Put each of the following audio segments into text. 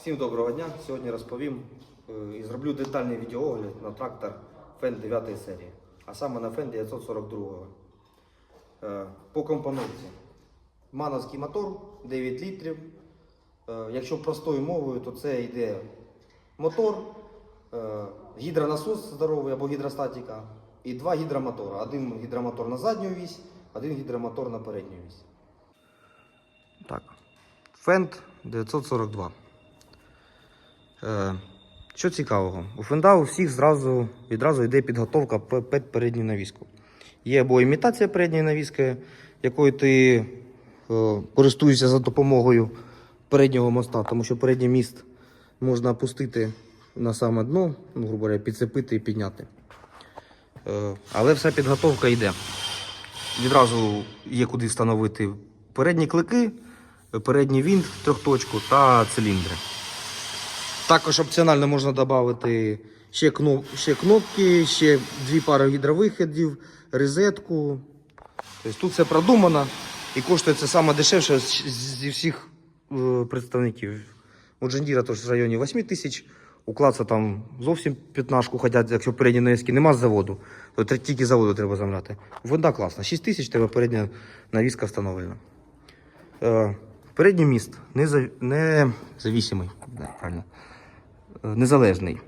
Всім доброго дня. Сьогодні розповім е, і зроблю детальний відеоогляд на трактор Фен 9 серії, а саме на Фен 942. Е, По компоновці. Мановський мотор 9 літрів. Е, Якщо простою мовою, то це йде мотор, гідронасос здоровий або гідростатика і два гідромотора. Один гідромотор на задню вісь, один гідромотор на передню вісь. Так. Фенд 942. Е, що цікавого? У фенда у всіх зразу, відразу йде підготовка під передню навіску. Є або імітація передньої навіски, якою ти е, користуєшся за допомогою переднього моста, тому що передній міст можна опустити на саме дно, ну, грубо говоря, підцепити і підняти. Е, але вся підготовка йде. Відразу є куди встановити передні клики, передній вінт трьохточку та циліндри. Також опціонально можна додати ще, кноп, ще кнопки, ще дві пари гідровиходів, розетку. Тобто тут все продумано і коштує це саме дешевше зі всіх е, представників. У Джендіра теж в районі 8 тисяч, у клаца там зовсім 15 ходять, якщо передні навіски нема з заводу, то тільки заводу треба замляти. Вода класна. 6 тисяч тебе передня навіска встановлена. Е, передній міст незав... независимий. Да, правильно. Е, Незалежний.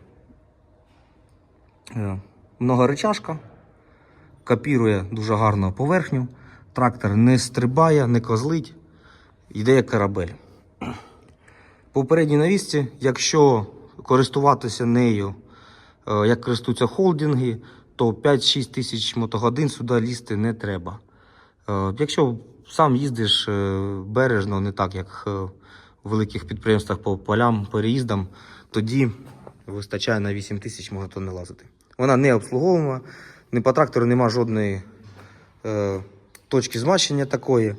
Е, Многоречашка. Копірує дуже гарно поверхню. Трактор не стрибає, не козлить. Йде як корабель. По передній навісці, якщо користуватися нею, е, як користуються холдинги, то 5-6 тисяч мотогодин сюди лізти не треба. Якщо сам їздиш бережно, не так як в великих підприємствах по полям, переїздам, тоді вистачає на 8 тисяч можна то не лазити. Вона не обслуговуема, ні по трактору немає жодної е, точки змащення такої.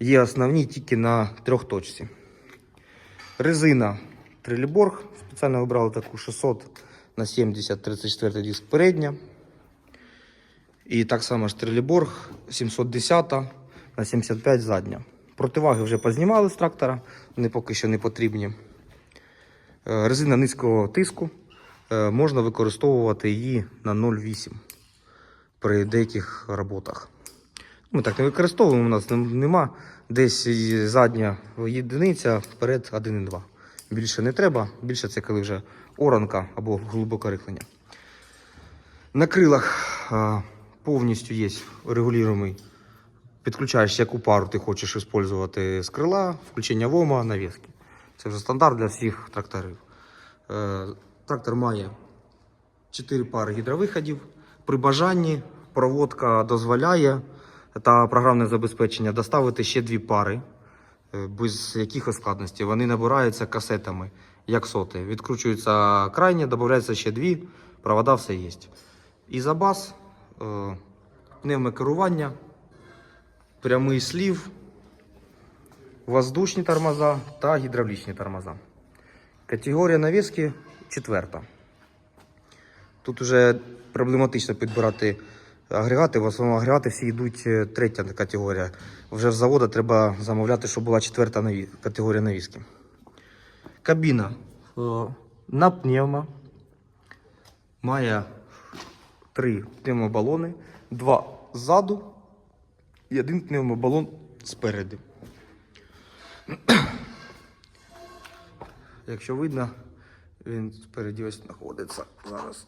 Є основні тільки на трьох точці. Резина Триліборг. Спеціально вибрали таку 600 на 70 34 диск передня. І так само ж Триліборг 710 на 75 задня. Противаги вже познімали з трактора, вони поки що не потрібні. Е, Резина низького тиску. Е, Можна використовувати її на 0,8 при деяких роботах. Ми так не використовуємо, у нас нема. Десь задня єдиниця, вперед 1,2. Більше не треба, більше це коли вже оранка або глибоке рихлення. На крилах повністю є регулюємий. Підключаєш, яку пару ти хочеш використовувати з крила, включення ВОМа, навіски. Це вже стандарт для всіх тракторів. Е, трактор має 4 пари гідровиходів. При бажанні проводка дозволяє та програмне забезпечення доставити ще дві пари е, без якихось складностей. Вони набираються касетами, як соти. Відкручуються крайні, додається ще дві, провода все є. І за бас, е, пневмокерування, прямий слів, воздушні тормоза та гідравлічні тормоза. Категорія навіски четверта. Тут вже проблематично підбирати агрегати. В основному агрегати всі йдуть е, третя категорія. Вже з заводу треба замовляти, щоб була четверта категорія навіски. Кабіна е, на пневмо. Має три пневмобалони, два ззаду і один пневмобалон спереду. Якщо видно, він спереді ось знаходиться зараз.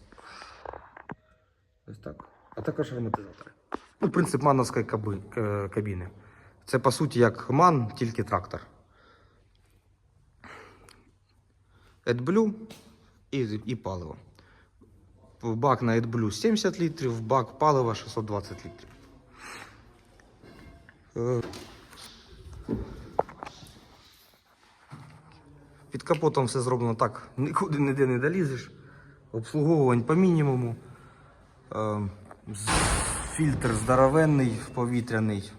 Ось так. А також ароматизатори. Ну, принцип мановської каби, кабіни. Це по суті як ман, тільки трактор. AdBlue і, і паливо. Бак на AdBlue 70 літрів, бак палива 620 літрів. Е, Під капотом все зроблено так, нікуди ніде не долізеш. Обслуговувань по мінімуму. Е, Фільтр здоровенний, повітряний.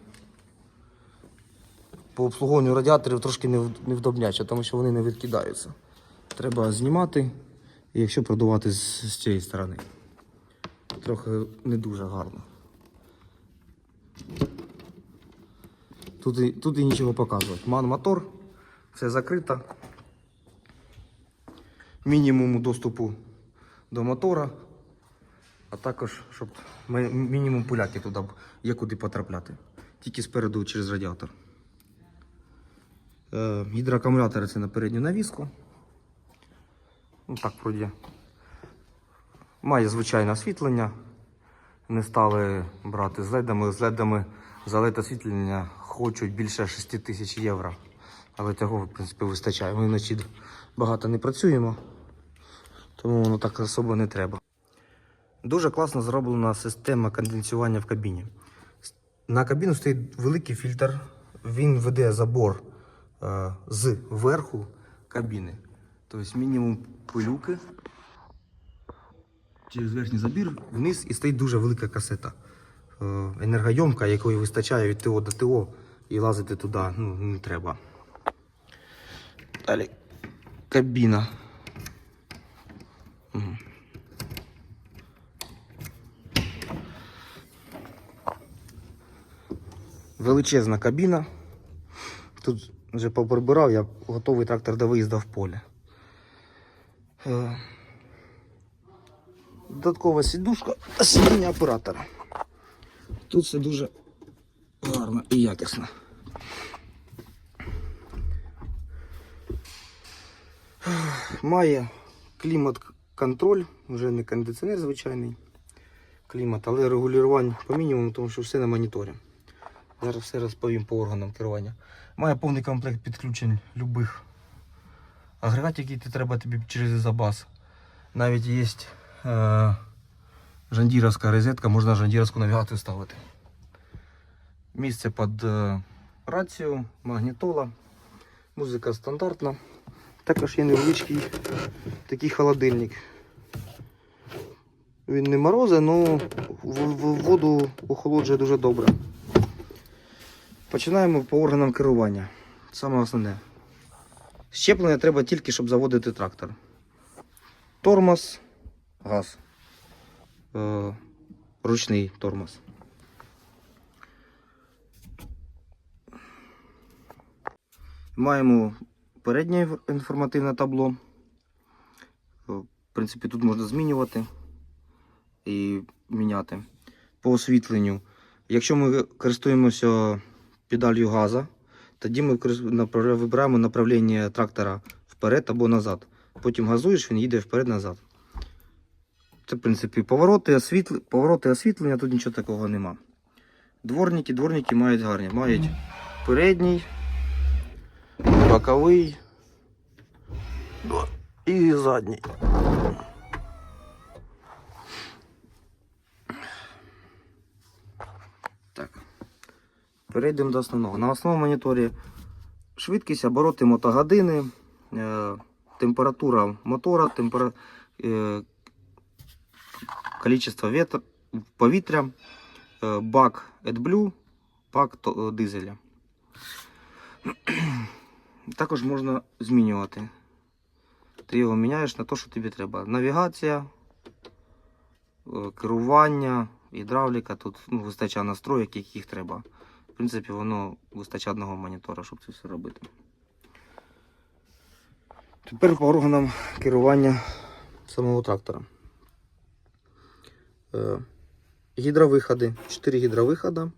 По обслуговуванню радіаторів трошки нев- невдобняче, тому що вони не відкидаються. Треба знімати, і якщо продувати з, з цієї сторони. Трохи не дуже гарно. Тут і, тут і нічого показувати. Ман мотор, все закрито. Мінімуму доступу до мотора, а також, щоб мінімум пуляки туди є куди потрапляти. Тільки спереду через радіатор. Е, гідроакумулятори це на передню навіску. Ну так, вроді. Має звичайне освітлення. Не стали брати з ледами. З ледами за LED освітлення хочуть більше 6 тисяч євро. Але цього, в принципі, вистачає. Ми вночі багато не працюємо, тому воно так особо не треба. Дуже класно зроблена система конденсування в кабіні. На кабіну стоїть великий фільтр, він веде забор е, з верху кабіни. Тобто мінімум пилюки через верхній забір вниз і стоїть дуже велика касета. Е, енергойомка, якої вистачає від ТО до ТО, і лазити туди ну, не треба. Далі кабіна. Величезна кабіна. Тут вже поприбирав, я готовий трактор до виїзду в поле. Е, Додаткова сідушка сидіння оператора. Тут все дуже гарно і якісно. Має клімат-контроль, вже не кондиціонер звичайний клімат, але регулювання по мінімуму, тому що все на моніторі. Зараз все розповім по органам керування. Має повний комплект підключень любих агрегатів, які треба тобі через Ізобас. Навіть є е, жандіровська розетка, можна жандіровську навігацію ставити. Місце під е, рацію, магнітола, музика стандартна. Також є невеличкий такий холодильник. Він не морозить, але воду охолоджує дуже добре. Починаємо по органам керування. Саме основне. Щеплення треба тільки, щоб заводити трактор. Тормоз, газ. Е, ручний тормоз. Маємо переднє інформативне табло. Е, В принципі, тут можна змінювати і міняти. По освітленню. Якщо ми користуємося педалью газа, тоді ми вибираємо направлення трактора вперед або назад. Потім газуєш, він їде вперед-назад. Це, в принципі, повороти, освітл... повороти освітлення, тут нічого такого нема. Дворники, дворники мають гарні. Мають передній, боковий і задній. Так. Перейдемо до основного. На основному моніторі швидкість, обороти мотогодини, е, температура мотора, темпера... е, количество ветр... повітря, е, бак AdBlue, бак дизеля. Також можна змінювати. Ти його міняєш на те, що тобі треба. Навігація, е, керування, гідравліка. Тут ну, вистачає настроїк, яких треба. В принципі, воно вистачає одного монітора, щоб це все робити. Тепер по органам керування самого трактора. Е, гідровиходи. 4 гідровиходи,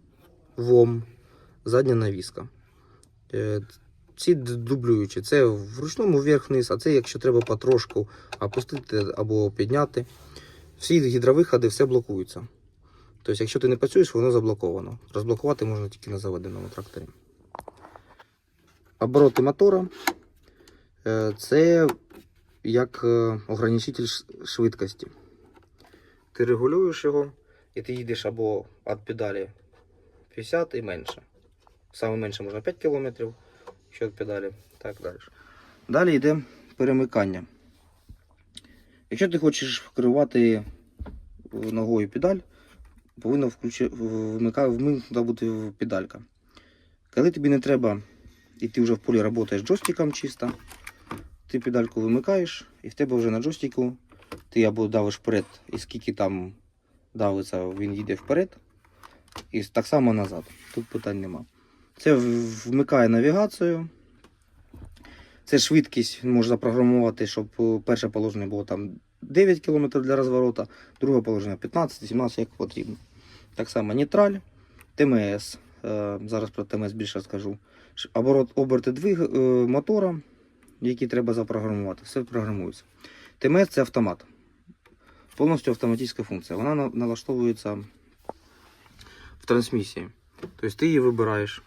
ВОМ, задня навіска. Ці дублюючі. Це в ручному вверх-вниз, а це якщо треба потрошку опустити або підняти. Всі гідровиходи все блокуються. Тобто, якщо ти не працюєш, воно заблоковано. Розблокувати можна тільки на заведеному тракторі. Обороти мотора е, це як е, ограничитель швидкості. Ти регулюєш його і ти їдеш або від педалі 50 і менше. Саме менше можна 5 км, якщо педалі, так далі. Далі йде перемикання. Якщо ти хочеш керувати ногою педаль, повинна вмикнута бути педалька. Коли тобі не треба, і ти вже в полі працюєш джойстиком чисто, ти педальку вимикаєш, і в тебе вже на джойстику ти або давиш вперед, і скільки там давиться, він їде вперед, і так само назад. Тут питань нема. Це вмикає навігацію. Це швидкість можна запрограмувати, щоб е, перше положення було там 9 км для розворота, друге положення 15-17, як потрібно. Так само нейтраль, ТМС. Е, Зараз про ТМС більше скажу. Оборот, оберти двиг, е, мотора, які треба запрограмувати. Все програмується. ТМС це автомат. Повністю автоматична функція. Вона налаштовується в трансмісії. Тобто ти її вибираєш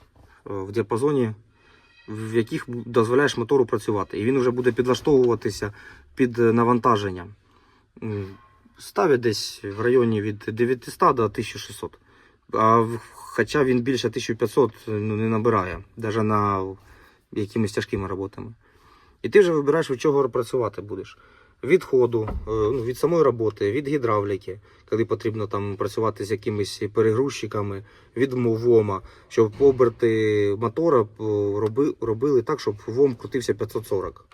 в діапазоні, в яких дозволяєш мотору працювати. І він вже буде підлаштовуватися під е, навантаження. Ставить десь в районі від 900 до 1600. А хоча він більше 1500 ну, не набирає, навіть на якимись тяжкими роботами. І ти вже вибираєш, від чого працювати будеш. Від ходу, е, ну, від самої роботи, від гідравліки, коли потрібно там працювати з якимись перегрузчиками, від МОВОМа, щоб оберти мотора е, робили так, щоб ВОМ крутився 540.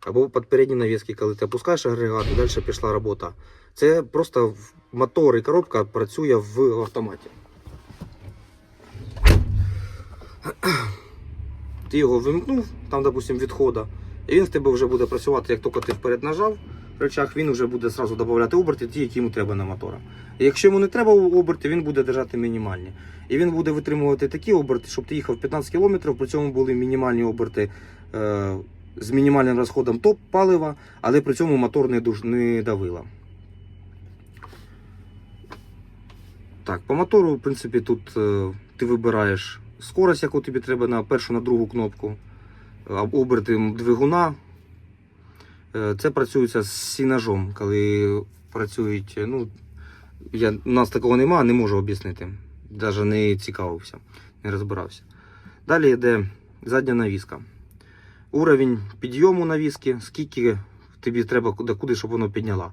Або під передні навіски, коли ти опускаєш агрегат, і далі пішла робота. Це просто мотор і коробка працює в автоматі. Ти його вимкнув, там, допустим, від хода, і він в тебе вже буде працювати, як тільки ти вперед нажав рычаг, він вже буде одразу додавати оберти, ті, які йому треба на мотора. І якщо йому не треба оберти, він буде держати мінімальні. І він буде витримувати такі оберти, щоб ти їхав 15 км, при цьому були мінімальні оберти е, з мінімальним розходом топ палива, але при цьому мотор не, дуж, не давило. Так, по мотору, в принципі, тут е, ти вибираєш скорость, яку тобі треба на першу, на другу кнопку, оберти двигуна. Е, Це працюється з сінажом, коли працюють. е, Ну, я, у нас такого немає, не можу об'яснити. Навіть не цікавився, не розбирався. Далі йде задня навіска. Уровень підйому навіски, скільки тобі треба куди щоб воно підняла.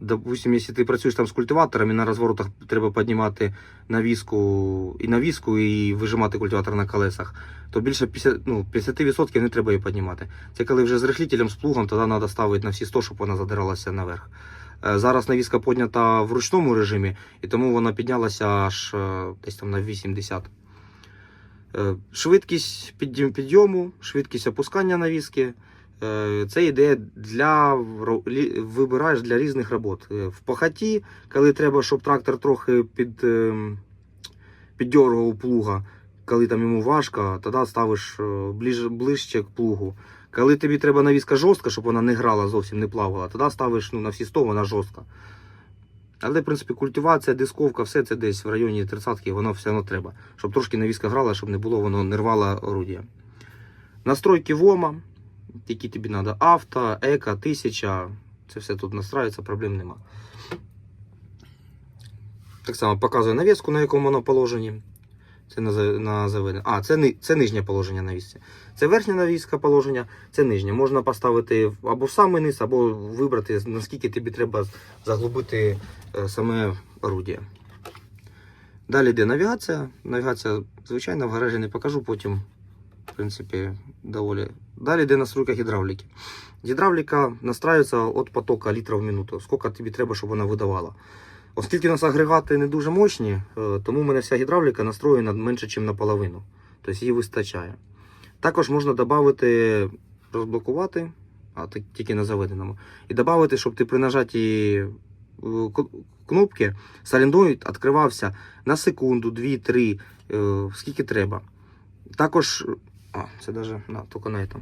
Допустим, якщо ти працюєш там з культиватором і на розворотах треба піднімати навіску і навіску, і вижимати культиватор на колесах, то більше 50, ну, 50% не треба її піднімати. Це коли вже з рихлителем, з плугом, тоді треба ставити на всі 100, щоб вона задиралася наверх. Е, Зараз навіска піднята в ручному режимі, і тому вона піднялася аж е, десь там на 80. Е, Швидкість підйому, швидкість опускання навіски. Е, Це йде для вибираєш для різних робот. Е, В пахоті, коли треба, щоб трактор трохи під, ем, піддергував плуга, коли там йому важко, тоді ставиш е, ближ, ближче к плугу. Коли тобі треба навіска жорстка, щоб вона не грала зовсім не плавала, тоді ставиш ну, на всі 100, вона жорстка. Але, в принципі, культивація, дисковка, все це десь в районі 30-ки, воно все одно треба. Щоб трошки навіска грала, щоб не було, воно не рвало орудія. Настройки ВОМа, які тобі треба. Авто, еко, 1000. Це все тут настраюється, проблем нема. Так само показує навіску, на якому воно положенні. Це на, на заведення. А, це, це нижнє положення навісці. Це верхнє навіска положення, це нижнє. Можна поставити або в самий низ, або вибрати, наскільки тобі треба заглубити е, саме орудіє. Далі йде навігація. Навігація, звичайно, в гаражі не покажу, потім, в принципі, доволі. Далі йде настройка гідравліки. Гідравліка настраюється від потока літрів в минуту. Скільки тобі треба, щоб вона видавала. Оскільки у нас агрегати не дуже мощні, е, тому у мене вся гідравліка настроєна менше, ніж наполовину. Тобто її вистачає. Також можна додати, розблокувати, а тільки на заведеному. І додати, щоб ти при нажатті е, кнопки солenoid відкривався на секунду, 2-3, е, скільки треба. Також, а, це навіть на, тільки на этом.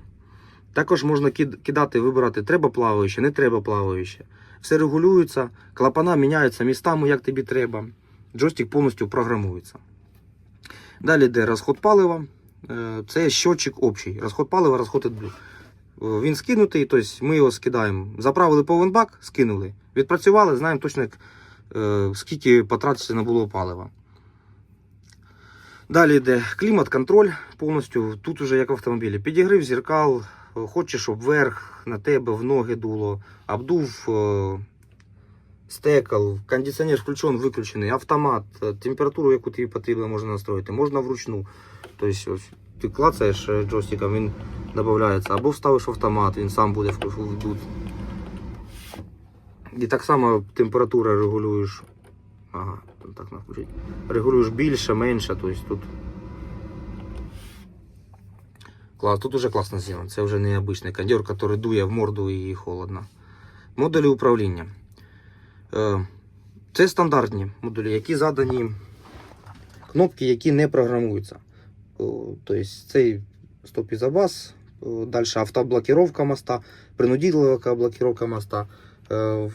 Також можна кидати, вибирати, треба плаваюче, не треба плаваюче. Все регулюється, клапана міняються містами, як тобі треба. Джойстик повністю програмується. Далі йде розход палива. Е, Це щотчик общий. Розход палива, розход AdBlue. Е, Він скинутий, тобто ми його скидаємо. Заправили повен бак, скинули. Відпрацювали, знаємо точно, як, е, скільки потратиться було палива. Далі йде клімат-контроль повністю. Тут уже як в автомобілі. Підігрів зеркал, е, хочеш, щоб вверх на тебе в ноги дуло, обдув е, стекол, кондиціонер включений, виключений, автомат, е, температуру, яку тобі потрібно, можна настроїти, можна вручну. Тобто, ось, ти клацаєш джойстиком, він додається, або вставиш автомат, він сам буде вдут. І так само температура регулюєш. Ага, так на включить. Регулюєш більше, менше, тобто тут. Клас, тут уже класно зроблено. Це вже не обичний кондьор, який дує в морду і холодно. Модулі управління. Е, Це стандартні модулі, які задані кнопки, які не програмуються. Тобто цей стоп-ізобас, далі автоблокировка моста, принудилова блокировка моста, е,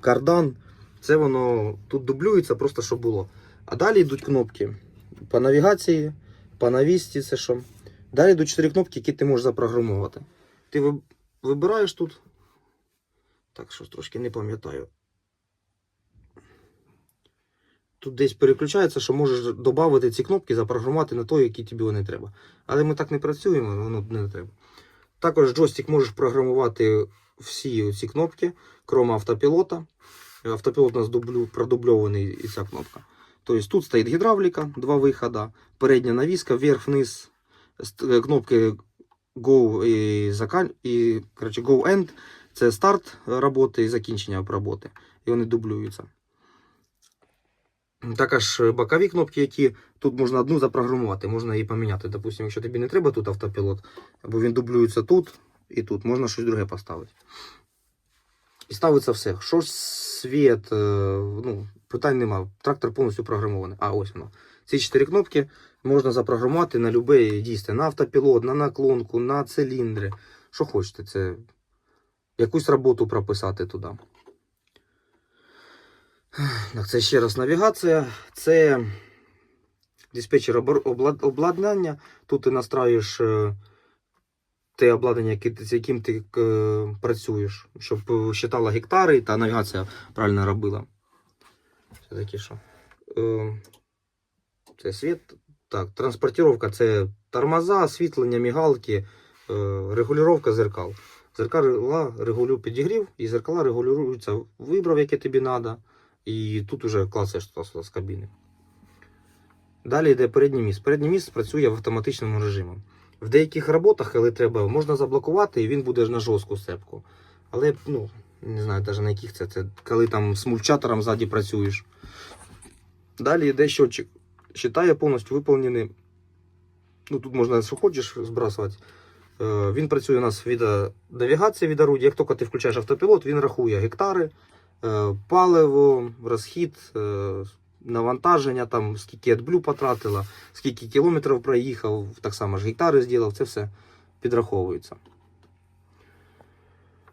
кардан. Це воно тут дублюється, просто щоб було. А далі йдуть кнопки по навігації, по навісті, це що. Далі йдуть 4 кнопки, які ти можеш запрограмувати. Ти вибираєш тут. Так, щось трошки не пам'ятаю. Тут десь переключається, що можеш додати ці кнопки, запрограмувати на той, які тобі вони треба. Але ми так не працюємо, воно не треба. Також джойстик можеш програмувати всі ці кнопки, крім автопілота. Автопілот у нас дублю, продубльований і ця кнопка. Тобто тут стоїть гідравліка, два виходи, передня навіска, вверх-вниз, е, кнопки Go і, і коротше, Go End. Це старт роботи і закінчення роботи. І вони дублюються. Також бокові кнопки, які тут можна одну запрограмувати, можна її поміняти. Допустимо, якщо тобі не треба тут автопілот, або він дублюється тут і тут, можна щось друге поставити. І ставиться все. Що ж світ, е, ну, питань нема. Трактор повністю програмований. А, ось воно. Ці чотири кнопки можна запрограмувати на любе дійство. На автопілот, на наклонку, на циліндри. Що хочете, це якусь роботу прописати туди. Так, це ще раз навігація. Це диспетчер обладнання. Тут ти настраюєш е, те обладнання, з яким ти е, працюєш, щоб е, считала гектари та навігація правильно робила. Це таке що. Е, це світ. Так, транспортировка це тормоза, освітлення, мігалки, е, регулювання зеркал. Зеркала регулюю підігрів, і зеркала регулюються, вибрав, яке тобі треба. І тут клацаєш туди з кабіни. Далі йде передній міст. Передній міст працює в автоматичному режимі. В деяких роботах, коли треба, можна заблокувати, і він буде на жорстку сцепку. Але, ну, не знаю навіть на яких це. Це коли там з мульчатором ззаді працюєш. Далі йде щотчик. Считає повністю виповнений. Ну, тут можна, що хочеш, збрасувати. Е, Він працює у нас від е, навігації від орудія. Як тільки ти включаєш автопілот, він рахує гектари, е, паливо, розхід, навантаження, там, скільки AdBlue потратила, скільки кілометрів проїхав, так само ж гектари зробив, це все підраховується.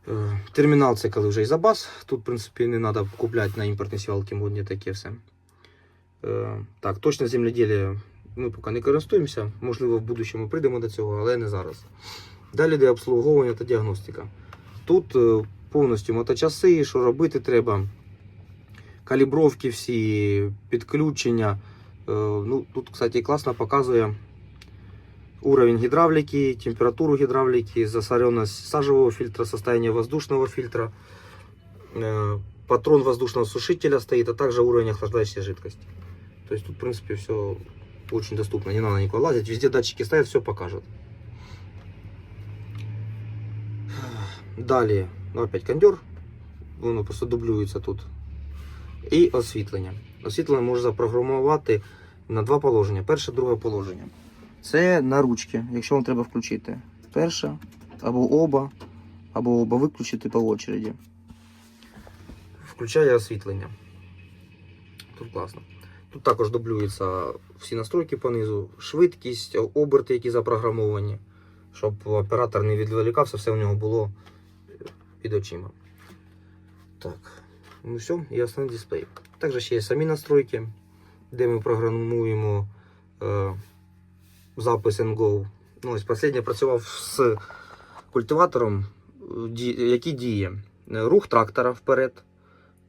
Е, Термінал це коли вже і забас. Тут, в принципі, не треба купляти на імпортні сівалки модні таке все. Е, Так, точне земледілля ми поки не користуємося. Можливо, в будущому прийдемо до цього, але не зараз. Далі йде обслуговування та діагностика. Тут е, повністю моточаси, що робити треба, калібровки всі, підключення. Е, Ну, тут, кстати, класно показує уровень гидравлики, температуру гидравлики, засоренность сажевого фильтра, состояние воздушного фильтра, э, патрон воздушного сушителя стоит, а также уровень охлаждающей жидкости. То есть тут, в принципе, все очень доступно, не надо никуда лазить, везде датчики стоят, все покажет. Далее, ну, опять кондер, воно просто дублюється тут. І освітлення. Освітлення можна запрограмувати на два положення. Перше, друге положення. Це на ручки, якщо вам треба включити. Перше, або оба, або оба виключити по очереді. Включає освітлення. Тут класно. Тут також дублюються всі настройки понизу, швидкість, оберти, які запрограмовані, щоб оператор не відволікався, все у нього було під очима. Так, ну все, і основний дисплей. Також ще є самі настройки, де ми програмуємо. Е, запис NGO. Ну, ось останнє працював з культиватором, який діє. Рух трактора вперед.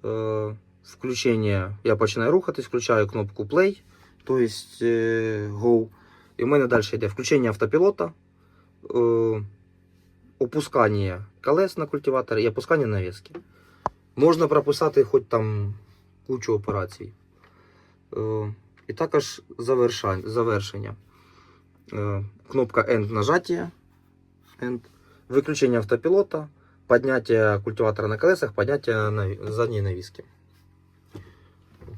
Е, Включення. Я починаю рухатись, включаю кнопку Play, тобто е, Go. І в мене далі йде включення автопілота, е, опускання колес на культиваторі і опускання навіски. Можна прописати хоч там кучу операцій. Е, І також завершення. Е, кнопка End нажатия, End, выключение автопилота, подняття культиватора на колесах, подняття наві- задньої навіски.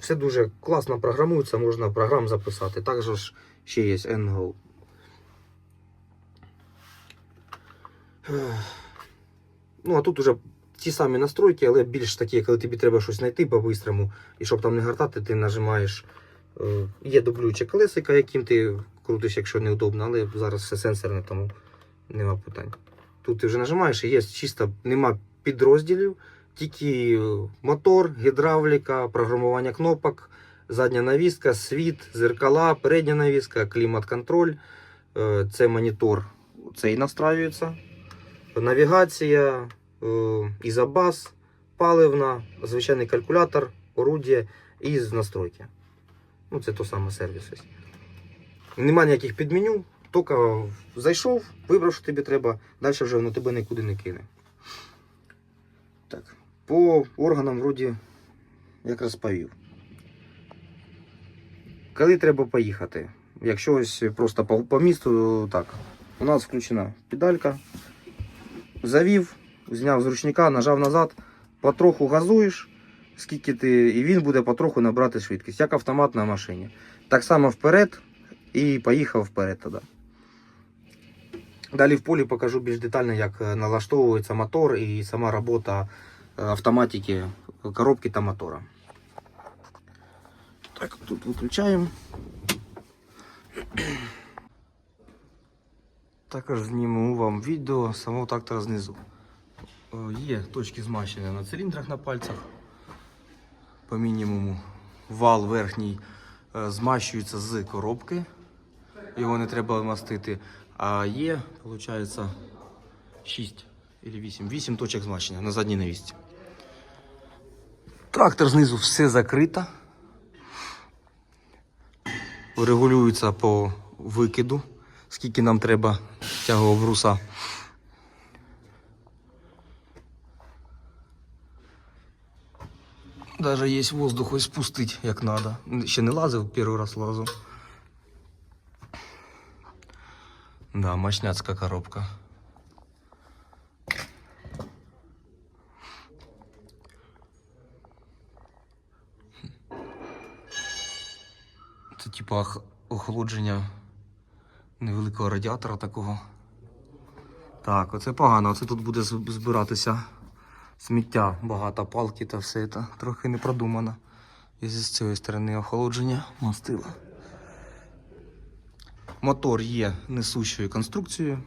Все дуже класно програмується, можна програм записати. Також ще є NGO. Ну, а тут уже ті самі настройки, але більш такі, коли тобі треба щось знайти по-бистрому, і щоб там не гартати, ти нажимаєш. е, Є дублююче колесико, яким ти крутиш, якщо неудобно, але зараз все сенсорне, тому нема питань. Тут ти вже нажимаєш і є чисто нема підрозділів, тільки е, мотор, гідравліка, програмування кнопок, задня навіска, світ, зеркала, передня навіска, клімат-контроль. Е, Це монітор, цей настраюється. Навігація, ізобас, паливна, звичайний калькулятор, орудія і з настройки. Ну, це то саме сервіс. ось. Нема ніяких підменю, тільки зайшов, вибрав, що тобі треба, далі вже воно тебе нікуди не кине. Так, по органам вроді як розповів. Коли треба поїхати? Якщо ось просто по, по місту, так. У нас включена педалька. Завів, зняв з ручника, нажав назад, потроху газуєш, скільки ти, і він буде потроху набрати швидкість, як автомат на машині. Так само вперед і поїхав вперед тоді. Далі в полі покажу більш детально, як е, налаштовується мотор і сама робота е, автоматики, коробки та мотора. Так, тут виключаємо. Також зніму вам відео самого трактора знизу. Е, Є точки змащення на циліндрах на пальцях. По мінімуму вал верхній е, змащується з коробки. Його не треба мастити. А є, виходить, 6 або 8. 8 точок змащення на задній навісці. Трактор знизу все закрито. Регулюється по викиду, скільки нам треба тягового бруса. Даже є воздух ось спустить, як надо. Ще не лазив, перший раз лазу. Да, мощняцька коробка. Це типа ох- охолодження невеликого радіатора такого. Так, оце погано. Оце тут буде збиратися сміття, багато палки та все це. Трохи не продумано. І з цієї сторони охолодження мастила. Мотор є несущою конструкцією.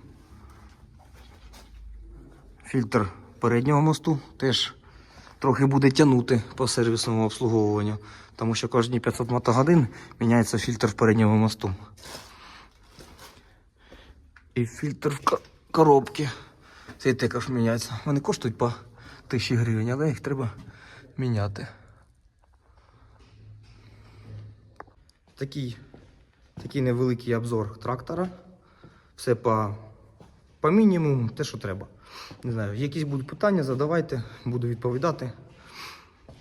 Фільтр переднього мосту теж трохи буде тягнути по сервісному обслуговуванню, тому що кожні 500 мотогодин міняється фільтр переднього мосту. І фільтр в ко- коробці. Цей також міняється. Вони коштують по 1000 гривень, але їх треба міняти. Такий, такий невеликий обзор трактора. Все по, по мінімуму, те, що треба. Не знаю, якісь будуть питання, задавайте, буду відповідати.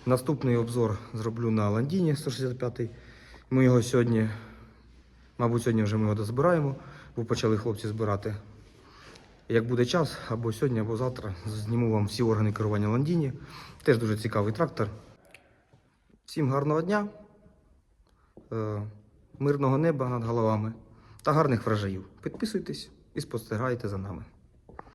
Наступний обзор зроблю на Ландіні 165 Ми його сьогодні, мабуть, сьогодні вже ми його дозбираємо, бо почали хлопці збирати. Як буде час, або сьогодні, або завтра зніму вам всі органи керування Ландіні. Теж дуже цікавий трактор. Всім гарного дня, е, мирного неба над головами та гарних врожаїв. Підписуйтесь і спостерігайте за нами.